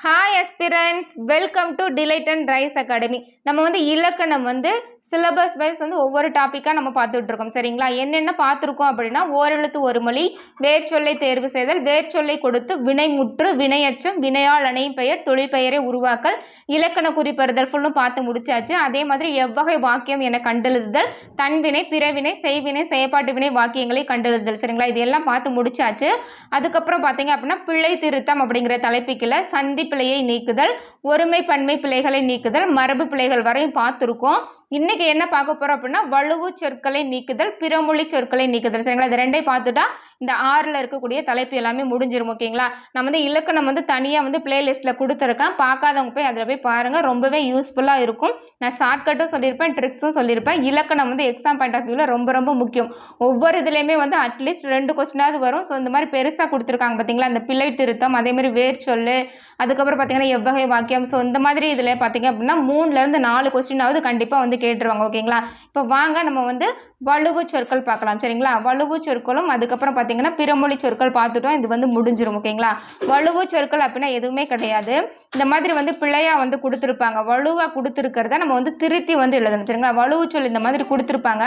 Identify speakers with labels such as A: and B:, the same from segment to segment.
A: Hi aspirants welcome to Delight and Rise Academy நம்ம வந்து இலக்கணம் வந்து சிலபஸ் வைஸ் வந்து ஒவ்வொரு டாப்பிக்காக நம்ம பார்த்துட்டு இருக்கோம் சரிங்களா? என்னென்ன பார்த்துருக்கோம் அப்படின்னா ஓரெழுத்து ஒரு மொழி வேர்ச்சொல்லை தேர்வு செய்தல் வேர்ச்சொல்லை கொடுத்து வினைமுற்று வினையச்சம் வினையால் அணையும் பெயர் தொழிற்பெயரை உருவாக்கல் இலக்கண குறிப்பெறுதல் ஃபுல்லும் பார்த்து முடிச்சாச்சு. அதே மாதிரி எவ்வகை வாக்கியம் என கண்டெழுதுதல் தன்வினை பிறவினை செய்வினை செயற்பாட்டு வினை வாக்கியங்களை கண்டெழுதுதல். சரிங்களா? இது எல்லாம் பார்த்து முடிச்சாச்சு. அதுக்கப்புறம் பார்த்தீங்க அப்படின்னா பிள்ளை திருத்தம் அப்படிங்கிற தலைப்புக்கில் சந்தி பிழையை நீக்குதல் ஒருமை பன்மை பிழைகளை நீக்குதல் மரபு பிழைகள் வரையும் பார்த்துருக்கோம். இன்னைக்கு என்ன பார்க்க போறோம் அப்படின்னா வலுவு சொற்களை நீக்குதல் பிறமொழி சொற்களை நீக்குதல். சரிங்களா? இது ரெண்டையும் பார்த்துட்டா இந்த ஆறில் இருக்கக்கூடிய தலைப்பு எல்லாமே முடிஞ்சிடும் ஓகேங்களா? நம்ம வந்து இலக்கணம் வந்து தனியாக வந்து பிளேலிஸ்ட்டில் கொடுத்துருக்கேன். பார்க்காதவங்க போய் அதில் போய் பாருங்கள் ரொம்பவே யூஸ்ஃபுல்லாக இருக்கும். நான் ஷார்ட்கட்டும் சொல்லியிருப்பேன் ட்ரிக்ஸும் சொல்லியிருப்பேன். இலக்கணம் வந்து எக்ஸாம் பாயிண்ட் ஆஃப் வியூவில் ரொம்ப ரொம்ப முக்கியம். ஒவ்வொரு இதுலேயுமே வந்து அட்லீஸ்ட் ரெண்டு கொஸ்டினாவது வரும். ஸோ இந்த மாதிரி பெருசாக கொடுத்துருக்காங்க பார்த்தீங்களா இந்த பிள்ளை திருத்தம் அதேமாதிரி வேர் சொல்லு அதுக்கப்புறம் பார்த்தீங்கன்னா எவ்வகை வாக்கியம். ஸோ இந்த மாதிரி இதில் பார்த்தீங்க அப்படின்னா மூணுலேருந்து நாலு கொஸ்டினாவது கண்டிப்பாக வந்து கேட்டுருவாங்க ஓகேங்களா? இப்போ வாங்க நம்ம வந்து வலுவு சொற்கள் பார்க்கலாம் சரிங்களா? வலுவு சொற்களும் அதுக்கப்புறம் பார்த்தீங்கன்னா பிறமொழி சொற்கள் பார்த்துட்டோம் இது வந்து முடிஞ்சிடும் ஓகேங்களா? வலுவு சொற்கள் அப்படின்னா எதுவுமே கிடையாது. இந்த மாதிரி வந்து பிழையாக வந்து கொடுத்துருப்பாங்க. வலுவாக கொடுத்துருக்கிறத நம்ம வந்து திருத்தி வந்து எழுதணும் சரிங்களா? வலுவு சொல் இந்த மாதிரி கொடுத்துருப்பாங்க.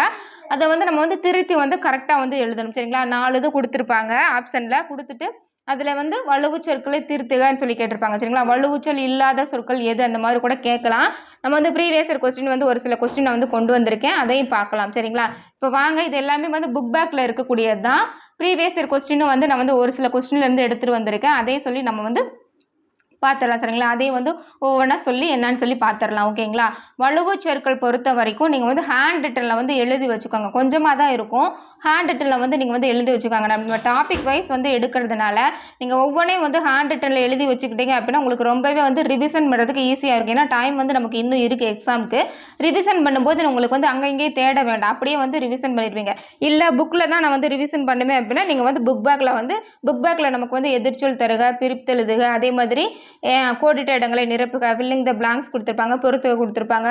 A: அதை வந்து நம்ம வந்து திருத்தி வந்து கரெக்டாக வந்து எழுதணும் சரிங்களா? நாலு இது கொடுத்துருப்பாங்க ஆப்ஷனில் கொடுத்துட்டு அதில் வந்து வலுவு சொற்களை திருத்துகன்னு சொல்லி கேட்டிருப்பாங்க சரிங்களா? வலுவு சொல் இல்லாத சொற்கள் எது? அந்த மாதிரி கூட கேட்கலாம். நம்ம வந்து ப்ரீவியஸ் இயர் கொஸ்டின் வந்து ஒரு சில கொஸ்டின் நான் வந்து கொண்டு வந்திருக்கேன். அதையும் பார்க்கலாம். சரிங்களா? இப்போ வாங்க இது எல்லாமே வந்து புக் பேக்கில் இருக்கக்கூடியது தான் ப்ரீவியஸ் இயர் கொஸ்டினும் வந்து நான் வந்து ஒரு சில கொஸ்டின்லேருந்து எடுத்துகிட்டு வந்திருக்கேன். அதையும் சொல்லி நம்ம வந்து பார்த்துடலாம் சரிங்களா? அதையும் வந்து ஒவ்வொன்றா சொல்லி என்னன்னு சொல்லி பார்த்துடலாம் ஓகேங்களா? வலுவு சொற்கள் பொறுத்த வரைக்கும் நீங்கள் வந்து ஹேண்ட் ரிட்டனில் வந்து எழுதி வச்சுக்கோங்க. கொஞ்சமாக தான் இருக்கும். ஹேண்ட் ரிட்டனில் வந்து நீங்கள் வந்து எழுதி வச்சுக்காங்க. நம்ம டாபிக் வைஸ் வந்து எடுக்கிறதுனால நீங்கள் ஒவ்வொன்றையும் வந்து ஹேண்ட் ரிட்டனில் எழுதி வச்சுக்கிட்டீங்க அப்படின்னா உங்களுக்கு ரொம்பவே வந்து ரிவிஷன் பண்ணுறதுக்கு ஈஸியாக இருக்கும். ஏன்னா டைம் வந்து நமக்கு இன்னும் இருக்குது எக்ஸாமுக்கு ரிவிஷன் பண்ணும்போது உங்களுக்கு வந்து அங்கே இங்கேயே தேட வேண்டாம். அப்படியே வந்து ரிவிஷன் பண்ணிடுவீங்க. இல்லை புக்கில் தான் நான் வந்து ரிவிஷன் பண்ணுவேன் அப்படின்னா நீங்கள் வந்து புக் பேக்கில் வந்து புக் பேக்கில் நமக்கு வந்து எதிர்ச்சொல் தருக பிரித்தெழுதுக அதே மாதிரி கோடிட்ட இடங்களை நிரப்புக. ஃபில்லிங் த பிளாங்க்ஸ் கொடுத்துருப்பாங்க பொறுத்துக கொடுத்துருப்பாங்க.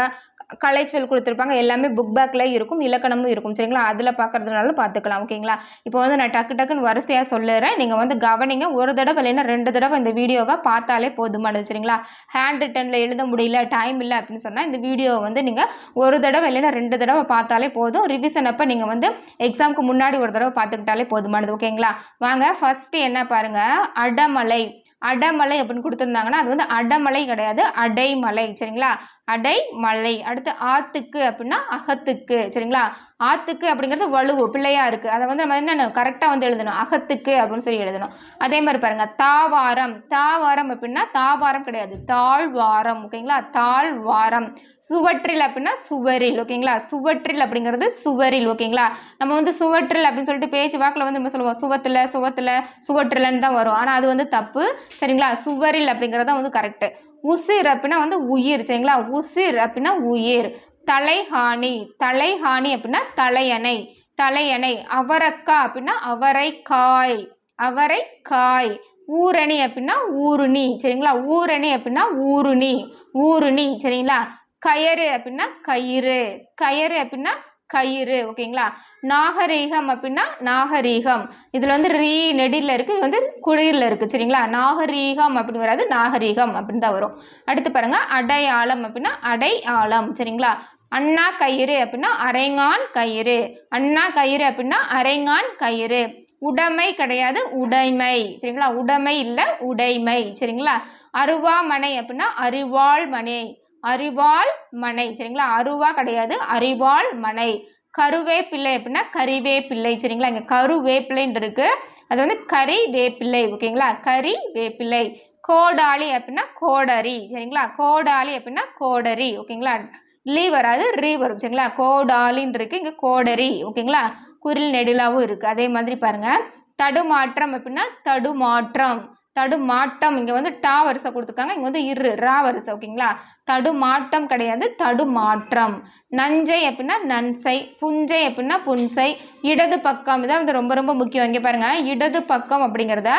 A: கலைச்சொல் கொடுத்துருப்பாங்க. எல்லாமே புக் பேக்கில் இருக்கும் இலக்கணமும் இருக்கும். சரிங்களா? அதில் பார்க்குறதுனால பார்த்துக்கலாம் ஓகேங்களா? இப்போ வந்து நான் டக்கு டக்குன்னு வரிசையாக சொல்லுறேன். நீங்கள் வந்து கவனிங்க. ஒரு தடவை இல்லைன்னா ரெண்டு தடவை இந்த வீடியோவை பார்த்தாலே போதுமானது சரிங்களா? ஹேண்ட் ரிட்டனில் எழுத முடியல டைம் இல்லை அப்படின்னு சொன்னால் இந்த வீடியோவை வந்து நீங்கள் ஒரு தடவை இல்லைன்னா ரெண்டு தடவை பார்த்தாலே போதும். ரிவிஷன் அப்போ நீங்கள் வந்து எக்ஸாமுக்கு முன்னாடி ஒரு தடவை பார்த்துக்கிட்டாலே போதுமானது ஓகேங்களா? வாங்க ஃபஸ்ட்டு என்ன பாருங்கள் அடமலை. அடமலை அப்படின்னு கொடுத்துருந்தாங்கன்னா அது வந்து அடமலை கிடையாது. அடைமலை சரிங்களா? அடைமலை அடுத்து ஆத்துக்கு அப்படின்னா அகத்துக்கு சரிங்களா? ஆத்துக்கு அப்படிங்கிறது வலுவு பிள்ளையா இருக்கு. அதை வந்து நம்ம என்ன கரெக்டாக வந்து எழுதணும். அகத்துக்கு அப்படின்னு சொல்லி எழுதணும். அதே மாதிரி பாருங்க தாவாரம். தாவாரம் அப்படின்னா தாவாரம் கிடையாது. தாழ்வாரம் ஓகேங்களா? தாழ்வாரம். சுவற்றில் அப்படின்னா சுவரில் ஓகேங்களா? சுவற்றில் அப்படிங்கிறது சுவரில் ஓகேங்களா? நம்ம வந்து சுவற்றில் அப்படின்னு சொல்லிட்டு பேச்சு வாக்கில் வந்து நம்ம சொல்லுவோம் சுவத்தில் சுவத்தில் சுவற்றில்னு தான் வரும். ஆனால் அது வந்து தப்பு சரிங்களா? சுவரில் அப்படிங்கிறது தான் வந்து கரெக்டு உசிர் அப்படின்னா வந்து உயிர் சரிங்களா? உசிர் அப்படின்னா உயிர். தலைஹானி தலைஹானி அப்படின்னா தலையணை. தலையணை. அவரக்கா அப்படின்னா அவரைக்காய். அவரைக்காய். ஊரணி அப்படின்னா ஊருணி சரிங்களா? ஊரணி அப்படின்னா ஊருணி. ஊருணி சரிங்களா? கயறு அப்படின்னா கயிறு. கயறு அப்படின்னா கயிறு ஓகேங்களா? நாகரீகம் அப்படின்னா நாகரீகம். இதில் வந்து ரீ நெடியில் இருக்குது இது வந்து குழியில் இருக்குது சரிங்களா? நாகரீகம் அப்படின்னு வராது நாகரீகம் அப்படின்னு தான் வரும். அடுத்து பாருங்கள் அடையாளம் அப்படின்னா அடையாளம் சரிங்களா? அண்ணா கயிறு அப்படின்னா அரைங்கான் கயிறு. அண்ணா கயிறு அப்படின்னா அரைங்கான் கயிறு. உடைமை கிடையாது உடைமை சரிங்களா? உடைமை இல்லை உடைமை சரிங்களா? அருவாமனை அப்படின்னா அறிவாள் மனை. அறிவாள் மனை. சரிங்களா? அருவா கிடையாது. அறிவாள் மனை. கருவேப்பிள்ளை அப்படின்னா கறிவேப்பிள்ளை. சரிங்களா? இங்கே கருவேப்பிள்ளைன்னு இருக்கு. அது வந்து கறி வேப்பிள்ளை ஓகேங்களா? கறி வேப்பிள்ளை கோடாளி அப்படின்னா கோடரி. சரிங்களா? கோடாளி அப்படின்னா கோடரி. ஓகேங்களா? லீ வராது ரீ வரும். சரிங்களா? கோடாலின்னு இருக்கு. இங்கே கோடரி. ஓகேங்களா? குரில் நெடிலாவும் இருக்குது அதே மாதிரி பாருங்கள் தடுமாற்றம் அப்படின்னா தடுமாற்றம். தடுமாட்டம். இங்கே வந்து டா வரிசை கொடுத்துருக்காங்க. இங்கே வந்து இரு ரா வரிசை ஓகேங்களா? தடுமாட்டம் கிடையாது தடுமாற்றம். நஞ்சை அப்படின்னா நன்சை புஞ்சை அப்படின்னா புன்சை இடது பக்கம். இதான் வந்து ரொம்ப ரொம்ப முக்கியம். இங்கே பாருங்கள் இடது பக்கம் அப்படிங்கிறத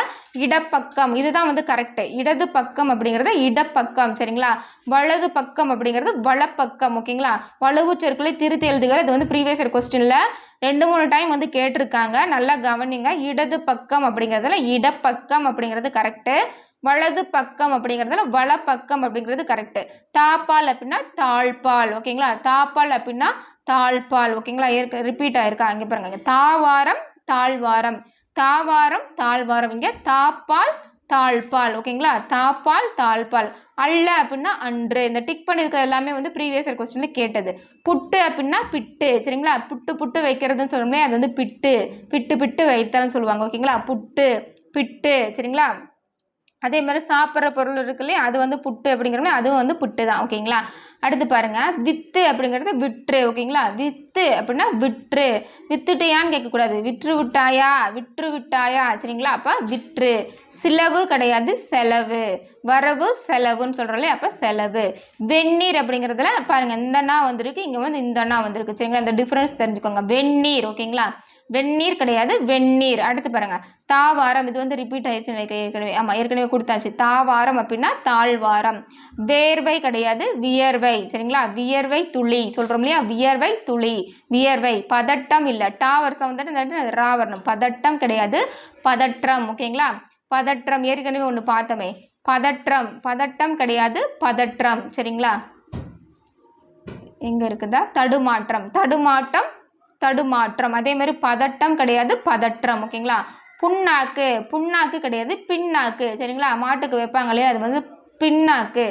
A: இடப்பக்கம். இதுதான் வந்து கரெக்டு இடது பக்கம் அப்படிங்கிறத இடப்பக்கம் சரிங்களா? வலது பக்கம் அப்படிங்கிறது வலப்பக்கம் ஓகேங்களா? வலுவு சொற்களை திருத்தி எழுதுகிற இது வந்து ப்ரீவியஸ் இயர் கொஸ்டினில் ரெண்டு மூணு டைம் வந்து கேட்டிருக்காங்க. நல்லா கவனிங்க. இடது பக்கம் அப்படிங்கிறதுல இடப்பக்கம் அப்படிங்கிறது கரெக்டு வலது பக்கம் அப்படிங்கிறதுல வலப்பக்கம் அப்படிங்கிறது கரெக்டு தாப்பால் அப்படின்னா தாழ்பால். ஓகேங்களா தாப்பால் அப்படின்னா தாழ்பால். ஓகேங்களா ஏற்க ரிப்பீட் ஆயிருக்கா? அங்கே பாருங்க. தாவாரம் தாழ்வாரம். தாவாரம் தாழ்வாரம். இங்கே தாப்பால் தாழ்பால். ஓகேங்களா தாப்பால் தாழ்பால். அல்ல அப்படின்னா அன்று. இந்த டிக் பண்ணியிருக்கிறது எல்லாமே வந்து ப்ரீவியஸ் இயர் கொஸ்டின்ல கேட்டது. புட்டு அப்படின்னா பிட்டு. சரிங்களா? புட்டு புட்டு வைக்கிறதுன்னு சொல்லுமே அது வந்து பிட்டு. பிட்டு பிட்டு வைத்தல்னு சொல்லுவாங்க. ஓகேங்களா புட்டு பிட்டு. சரிங்களா? அதே மாதிரி சாப்பிட்ற பொருள் இருக்கு இல்லையா? அது வந்து புட்டு அப்படிங்கிற மாதிரி அதுவும் வந்து புட்டு தான். ஓகேங்களா? அடுத்து பாருங்க. வித்து அப்படிங்கிறது விற்று ஓகேங்களா? வித்து அப்படின்னா விற்று. வித்துட்டியான்னு கேட்கக்கூடாது. விற்று விட்டாயா விற்று விட்டாயா சரிங்களா? அப்போ விற்று. சிலவு கிடையாது செலவு. வரவு செலவுன்னு சொல்கிறோம் இல்லையா? அப்போ செலவு. வெந்நீர் அப்படிங்கிறதுல பாருங்கள் இந்த அண்ணா வந்திருக்கு இங்கே வந்து இந்த அண்ணா வந்திருக்கு. சரிங்களா? இந்த டிஃப்ரென்ஸ் தெரிஞ்சுக்கோங்க. வெந்நீர் ஓகேங்களா? வெந்நீர் கிடையாது வெந்நீர். அடுத்து பாருங்க. தாவாரம் இது வந்து ரிப்பீட் ஆயிடுச்சு ஏற்கனவே. ஆமாம் ஏற்கனவே கொடுத்தாச்சு. தாவாரம் அப்படின்னா தாழ்வாரம். வேர்வை கிடையாது வியர்வை. சரிங்களா? வியர்வை துளி. சொல்கிறோம் இல்லையா? வியர்வை துளி. வியர்வை. பதட்டம் இல்லை. டாவர் வருஷம் வந்துட்டு ரா வரணும். பதட்டம் கிடையாது பதற்றம். ஓகேங்களா? பதற்றம். ஏற்கனவே ஒன்று பார்த்தோமே. பதற்றம். பதட்டம் கிடையாது பதற்றம். சரிங்களா? எங்கே இருக்குதா? தடுமாற்றம். தடுமாட்டம் தடுமாற்றம். அதே மாதிரி பதட்டம் கிடையாது பதற்றம். ஓகேங்களா? புண்ணாக்கு. புண்ணாக்கு கிடையாது பின்னாக்கு. சரிங்களா? மாட்டுக்கு வைப்பாங்க இல்லையா? அது வந்து பின்னாக்கு.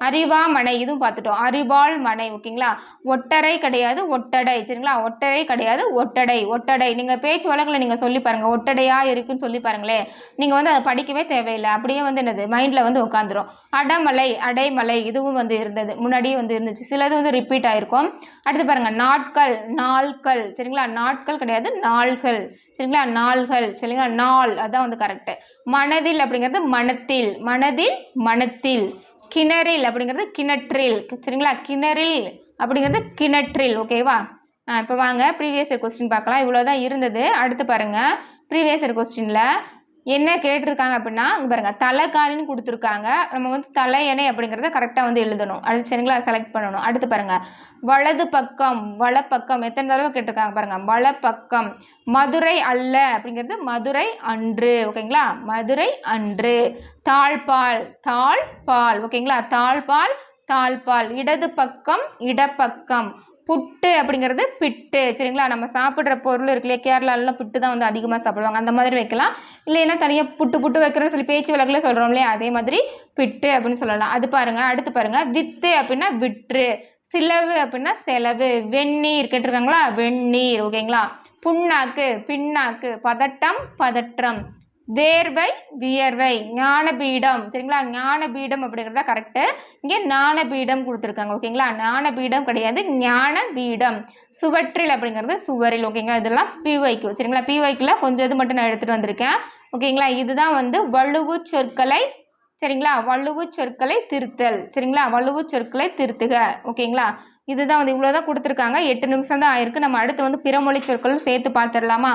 A: அரிவாமனை இதுவும் பார்த்துட்டோம். அறிவாள் மனை ஓகேங்களா? ஒட்டரை கிடையாது ஒட்டடை. சரிங்களா? ஒட்டடை கிடையாது ஒட்டடை. ஒட்டடை. நீங்கள் பேச்சு வழக்கில் நீங்கள் சொல்லி பாருங்கள் ஒட்டடையாக இருக்குன்னு சொல்லி பாருங்களேன். நீங்கள் வந்து அதை படிக்கவே தேவையில்லை. அப்படியே வந்து என்னது? மைண்டில் வந்து உட்காந்துரும் அடமலை அடைமலை இதுவும் வந்து இருந்தது. முன்னாடியே வந்து இருந்துச்சு. சிலது வந்து ரிப்பீட் ஆயிருக்கும். அடுத்து பாருங்கள் நாட்கள் நாள்கள். சரிங்களா? நாட்கள் கிடையாது நாள்கள். சரிங்களா? நாள்கள். சரிங்களா? நாள். அதான் வந்து கரெக்டு மனதில் அப்படிங்கிறது மனத்தில். மனதில் மனத்தில். கிணறில் அப்படிங்கிறது கிணற்றில். சரிங்களா? கிணறில் அப்படிங்கிறது கிணற்றில். ஓகேவா இப்போ வாங்க. ப்ரீவியஸ் இயர் கொஸ்டின் பார்க்கலாம். இவ்வளோ தான் இருந்தது. அடுத்து பாருங்கள் ப்ரீவியஸ் இயர் கொஸ்டினில் என்ன கேட்டிருக்காங்க அப்படின்னா பாருங்க தலைக்காலின்னு கொடுத்துருக்காங்க. நம்ம வந்து தலையணை அப்படிங்கிறத கரெக்டாக வந்து எழுதணும். அடுத்து சரிங்களா? செலக்ட் பண்ணணும். அடுத்து பாருங்க வலது பக்கம் வலப்பக்கம் எத்தனை தடவை கேட்டிருக்காங்க பாருங்க வலப்பக்கம். மதுரை அல்ல அப்படிங்கிறது மதுரை அன்று ஓகேங்களா மதுரை அன்று. தாழ்பால் தாழ்பால் ஓகேங்களா தாழ்பால் தாழ்பால். இடது பக்கம் இடப்பக்கம். புட்டு அப்படிங்கிறது பிட்டு. சரிங்களா? நம்ம சாப்பிட்ற பொருள் இருக்கு இல்லையா? கேரளாலலாம் புட்டு தான் வந்து அதிகமாக சாப்பிடுவாங்க. அந்த மாதிரி வைக்கலாம். இல்லைன்னா தனியாக புட்டு புட்டு வைக்கிறோன்னு சொல்லி பேச்சு வழக்கில் சொல்கிறோம் இல்லையா? அதே மாதிரி பிட்டு அப்படின்னு சொல்லலாம். அது பாருங்கள் அடுத்து பாருங்கள் வித்து அப்படின்னா விற்று. சிலவு அப்படின்னா செலவு. வெந்நீர் கேட்டிருக்காங்களா? வெந்நீர். ஓகேங்களா? புண்ணாக்கு பின்னாக்கு. பதட்டம் பதற்றம். வேர்வை வியர்வை ஞானபீடம். சரிங்களா? ஞானபீடம் அப்படிங்கிறத கரெக்டு இங்கே ஞானபீடம் கொடுத்துருக்காங்க. ஓகேங்களா ஞானபீடம் கிடையாது ஞானபீடம். சுவற்றில் அப்படிங்கிறது சுவரில். ஓகேங்களா இதெல்லாம் பிவைக்கு. சரிங்களா? பிவைக்கில் கொஞ்சம் இது மட்டும் நான் எடுத்துகிட்டு வந்திருக்கேன். ஓகேங்களா இதுதான் வந்து வலுவு சொற்களை சரிங்களா? வலுவு சொற்களை திருத்தல். சரிங்களா? வலுவு சொற்களை திருத்துக. ஓகேங்களா இதுதான் வந்து இவ்வளோ தான் கொடுத்துருக்காங்க. எட்டு நிமிஷம் தான் ஆயிருக்கு. நம்ம அடுத்து வந்து பிறமொழி சொற்களும் சேர்த்து பார்த்துடலாமா?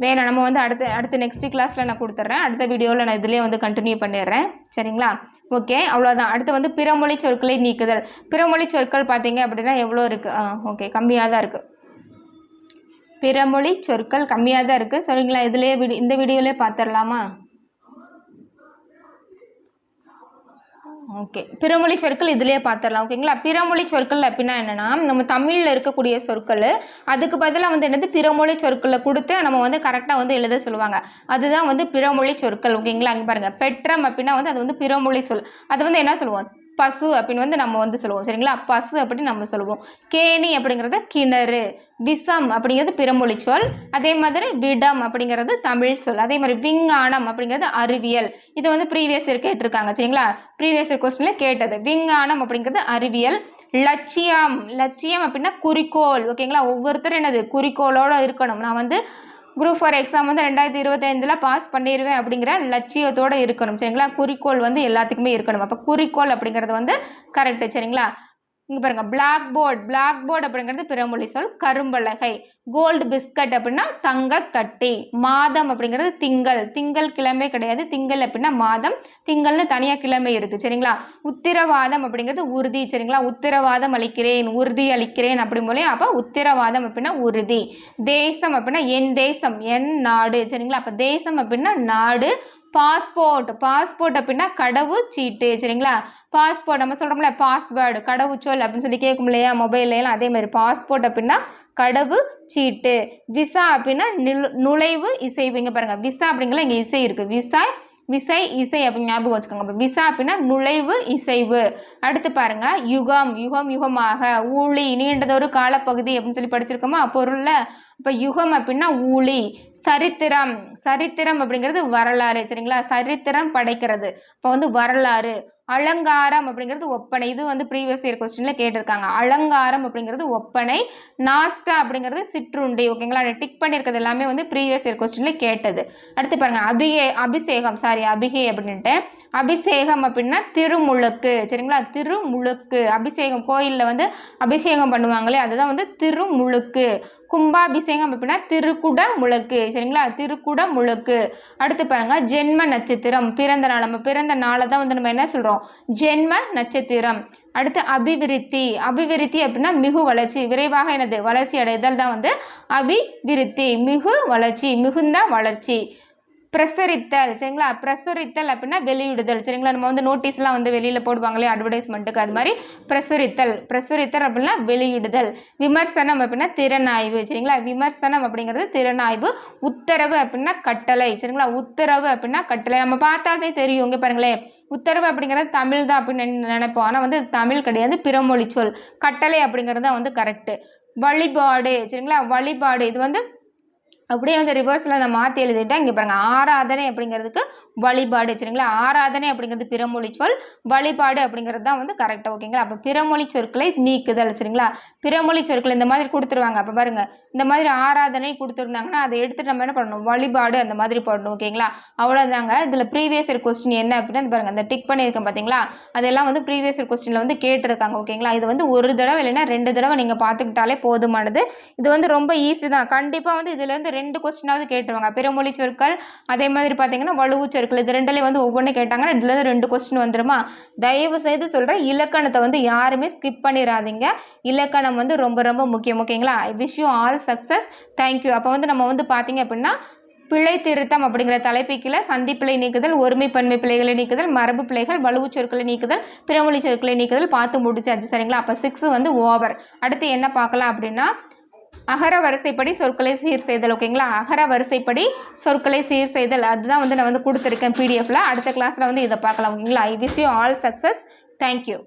A: வேணாம் நம்ம வந்து அடுத்த அடுத்த நெக்ஸ்ட் கிளாஸில் நான் கொடுத்துட்றேன். அடுத்த வீடியோவில் நான் இதுலேயே வந்து கண்டினியூ பண்ணிடுறேன். சரிங்களா? ஓகே அவ்வளோதான் அடுத்து வந்து பிறமொழி சொற்களை நீக்குதல். பிறமொழி சொற்கள் பார்த்தீங்க அப்படின்னா எவ்வளோ இருக்குது ஆ ஓகே கம்மியாக தான் இருக்குது பிறமொழி சொற்கள் கம்மியாக தான் இருக்குது சரிங்களா? இதுலேயே வீடி இந்த வீடியோலேயே பார்த்துடலாமா? ஓகே. பிறமொழி சொற்கள் இதுலேயே பார்த்துடலாம் ஓகேங்களா பிறமொழி சொற்கள் அப்படின்னா என்னென்னா நம்ம தமிழில் இருக்கக்கூடிய சொற்கள் அதுக்கு பதிலாக வந்து என்னது? பிறமொழி சொற்களை கொடுத்து நம்ம வந்து கரெக்டாக வந்து எழுத சொல்லுவாங்க. அதுதான் வந்து பிறமொழி சொற்கள் ஓகேங்களா அங்கே பாருங்கள் பெற்றம் அப்படின்னா வந்து அது வந்து பிறமொழி சொல். அது வந்து என்ன சொல்லுவோம்? பசு அப்படின்னு வந்து நம்ம வந்து சொல்லுவோம் சரிங்களா? பசு அப்படின்னு நம்ம சொல்லுவோம். கேணி அப்படிங்கிறது கிணறு விஷம் அப்படிங்கிறது பிறமொழி சொல் அதே மாதிரி விடம் அப்படிங்கிறது தமிழ் சொல் அதே மாதிரி விஞ்ஞானம் அப்படிங்கிறது அறிவியல். இது வந்து ப்ரீவியஸ் இயர் கேட்டிருக்காங்க சரிங்களா? ப்ரீவியஸ் இயர் கொஸ்டினில் கேட்டது. விஞ்ஞானம் அப்படிங்கிறது அறிவியல். லட்சியம் லட்சியம் அப்படின்னா குறிக்கோள் ஓகேங்களா? ஒவ்வொருத்தரும் என்னது? குறிக்கோளோட இருக்கணும். நான் வந்து குரூப் ஃபார் எக்ஸாம் வந்து ரெண்டாயிரத்தி இருபத்தைந்தில் பாஸ் பண்ணிடுவேன் அப்படிங்கிற லட்சியத்தோடு இருக்கணும். சரிங்களா? குறிக்கோள் வந்து எல்லாத்துக்குமே இருக்கணும். அப்போ குறிக்கோள் அப்படிங்கிறது வந்து கரெக்டு சரிங்களா? இங்கே பாருங்க பிளாக் போர்ட் பிளாக் போர்ட் அப்படிங்கிறது பிறமொழி சொல் கரும்பலகை கோல்டு பிஸ்கட் அப்படின்னா தங்க கட்டி மாதம் அப்படிங்கிறது திங்கள் திங்கள் கிழமை கிடையாது திங்கள் அப்படின்னா மாதம் திங்கள்னு தனியாக கிழமை இருக்குது சரிங்களா? உத்திரவாதம் அப்படிங்கிறது உறுதி சரிங்களா? உத்திரவாதம் அளிக்கிறேன் உறுதி அளிக்கிறேன் அப்படி போலே அப்போ உத்திரவாதம் அப்படின்னா உறுதி. தேசம் அப்படின்னா என் தேசம் என் நாடு சரிங்களா? அப்போ தேசம் அப்படின்னா நாடு பாஸ்போர்ட் பாஸ்போர்ட் அப்படின்னா கடவு சீட்டு சரிங்களா? பாஸ்போர்ட் நம்ம சொல்கிறோம்ல பாஸ்வேர்டு கடவுச்சொல் அப்படின்னு சொல்லி கேட்கும் இல்லையா? மொபைல்லாம் அதே மாதிரி. பாஸ்போர்ட் அப்படின்னா கடவு சீட்டு. விசா அப்படின்னா நுழைவு இசை இங்கே பாருங்கள் விசா அப்படிங்கிற இங்கே இசை இருக்குது விசா விசை இசை அப்படின்னு ஞாபகம் வச்சுக்கோங்க. அப்போ விசா அப்படின்னா நுழைவு இசைவு. அடுத்து பாருங்க யுகம் யுகம் யுகமாக. ஊழி நீண்டதொரு காலப்பகுதி அப்படின்னு சொல்லி படிச்சிருக்கோமா? பொருள்ல. இப்போ யுகம் அப்படின்னா ஊழி. சரித்திரம். சரித்திரம் அப்படிங்கிறது வரலாறு சரிங்களா? சரித்திரம் படைக்கிறது. இப்போ வந்து வரலாறு அலங்காரம் அப்படிங்கிறது ஒப்பனை. இது வந்து ப்ரீவியஸ் இயர் கொஸ்டின்ல கேட்டிருக்காங்க. அலங்காரம் அப்படிங்கிறது ஒப்பனை. நாஸ்டா அப்படிங்கிறது சிற்றுண்டி ஓகேங்களா டிக் பண்ணியிருக்கிறது எல்லாமே வந்து ப்ரீவியஸ் இயர் கொஸ்டின்ல கேட்டது. அடுத்து பாருங்க அபிகே அபிஷேகம். சாரி அபிகே அப்படின்ட்டு. அபிஷேகம் அப்படின்னா திருமுழுக்கு சரிங்களா? திருமுழுக்கு. அபிஷேகம் கோயிலில் வந்து அபிஷேகம் பண்ணுவாங்களே அதுதான் வந்து திருமுழுக்கு. கும்பாபிஷேகம் அப்படின்னா திருக்குட முழுக்கு சரிங்களா? திருக்குட முழுக்கு அடுத்து பாருங்க ஜென்ம நட்சத்திரம். பிறந்த நாள். நம்ம பிறந்த நாளை தான் வந்து நம்ம என்ன சொல்கிறோம் ஜென்ம நட்சத்திரம். அடுத்து அபிவிருத்தி. அபிவிருத்தி அப்படின்னா மிகு வளர்ச்சி. விரைவாக எனது வளர்ச்சி அடைதல் தான் வந்து அபிவிருத்தி. மிகு வளர்ச்சி. மிகுந்த வளர்ச்சி. பிரசுரித்தல் சரிங்களா? பிரசுரித்தல் அப்படின்னா வெளியிடுதல் சரிங்களா? நம்ம வந்து நோட்டீஸ்லாம் வந்து வெளியில் போடுவாங்களே அட்வர்டைஸ்மெண்ட்டுக்கு அது மாதிரி பிரசுரித்தல். பிரசுரித்தல் அப்படின்னா வெளியிடுதல். விமர்சனம் அப்படின்னா திறனாய்வு சரிங்களா? விமர்சனம் அப்படிங்கிறது திறனாய்வு. உத்தரவு அப்படின்னா கட்டளை சரிங்களா? உத்தரவு அப்படின்னா கட்டளை. நம்ம பார்த்தாலே தெரியும் இங்கே பாருங்களேன். உத்தரவு அப்படிங்கிறது தமிழ் தான் அப்படின்னு நினைப்போம். ஆனால் வந்து தமிழ் கிடையாது பிறமொழி சொல். கட்டளை அப்படிங்கிறது தான் வந்து கரெக்டு வழிபாடு சரிங்களா? வழிபாடு இது வந்து அப்படியே வந்து ரிவர்ஸில் நான் மாற்றி எழுதிட்டேன் இங்கே பாருங்கள் ஆராதனை அப்படிங்கிறதுக்கு வழிபாடு சரிங்களா ஆராதனை அப்படிங்கிறது பிறமொழி சொல் வழிபாடு அப்படிங்கிறது தான் வந்து கரெக்டாக ஓகேங்களா அப்போ பிறமொழி சொற்களை நீக்குதல் சரிங்களா பிறமொழி சொற்கள் இந்த மாதிரி கொடுத்துருவாங்க. அப்போ பாருங்கள் இந்த மாதிரி ஆராதனை கொடுத்துருந்தாங்கன்னா அதை எடுத்துட்டு நம்ம என்ன பண்ணணும்? வழிபாடு அந்த மாதிரி போடணும் ஓகேங்களா அவ்வளோதாங்க இதில் ப்ரீவியஸ் இயர் கொஸ்டின் என்ன அப்படின்னா பாருங்கள் இந்த டிக் பண்ணியிருக்கேன் பார்த்தீங்களா அதெல்லாம் வந்து ப்ரீவியஸ் இயர் கொஸ்டினில் வந்து கேட்டிருக்காங்க ஓகேங்களா இது வந்து ஒரு தடவை இல்லைன்னா ரெண்டு தடவை நீங்கள் பார்த்துக்கிட்டாலே போதுமானது. இது வந்து ரொம்ப ஈஸி தான். கண்டிப்பாக வந்து இதுலேருந்து ரெண்டு கொஸ்டினாவது கேட்டுருவாங்க. பிறமொழி சொற்கள் அதே மாதிரி பார்த்தீங்கன்னா வலுவு இருக்குல்ல இது ரெண்டுலேயே வந்து ஒவ்வொன்றும் கேட்டாங்கன்னா இதுலேருந்து ரெண்டு கொஸ்டின் வந்துருமா? தயவு செய்து சொல்கிறேன் இலக்கணத்தை வந்து யாருமே ஸ்கிப் பண்ணிடாதீங்க இலக்கணம் வந்து ரொம்ப ரொம்ப முக்கியம் ஓகேங்களா? I wish you all success thank you அப்போ வந்து நம்ம வந்து பார்த்தீங்க அப்படின்னா பிழை திருத்தம் அப்படிங்கிற தலைப்பிக்கில் சந்திப்பிழை நீக்குதல் ஒருமை பன்மை பிழைகளை நீக்குதல் மரபு பிள்ளைகள் வலுவு சொற்களை நீக்குதல் பிறமொழி சொற்களை நீக்குதல் பார்த்து முடிச்சாச்சு சரிங்களா? அப்போ சிக்ஸ் வந்து ஓவர் அடுத்து என்ன பார்க்கலாம் அப்படின்னா அகர வரிசைப்படி சொற்களை சீர் செய்தல் ஓகேங்களா அகர வரிசைப்படி சொற்களை சீர் செய்தல். அதுதான் வந்து நான் வந்து கொடுத்துருக்கேன் பிடிஎஃப்ல அடுத்த கிளாஸில் வந்து இதை பார்க்கலாம் ஓகேங்களா I wish you all success thank you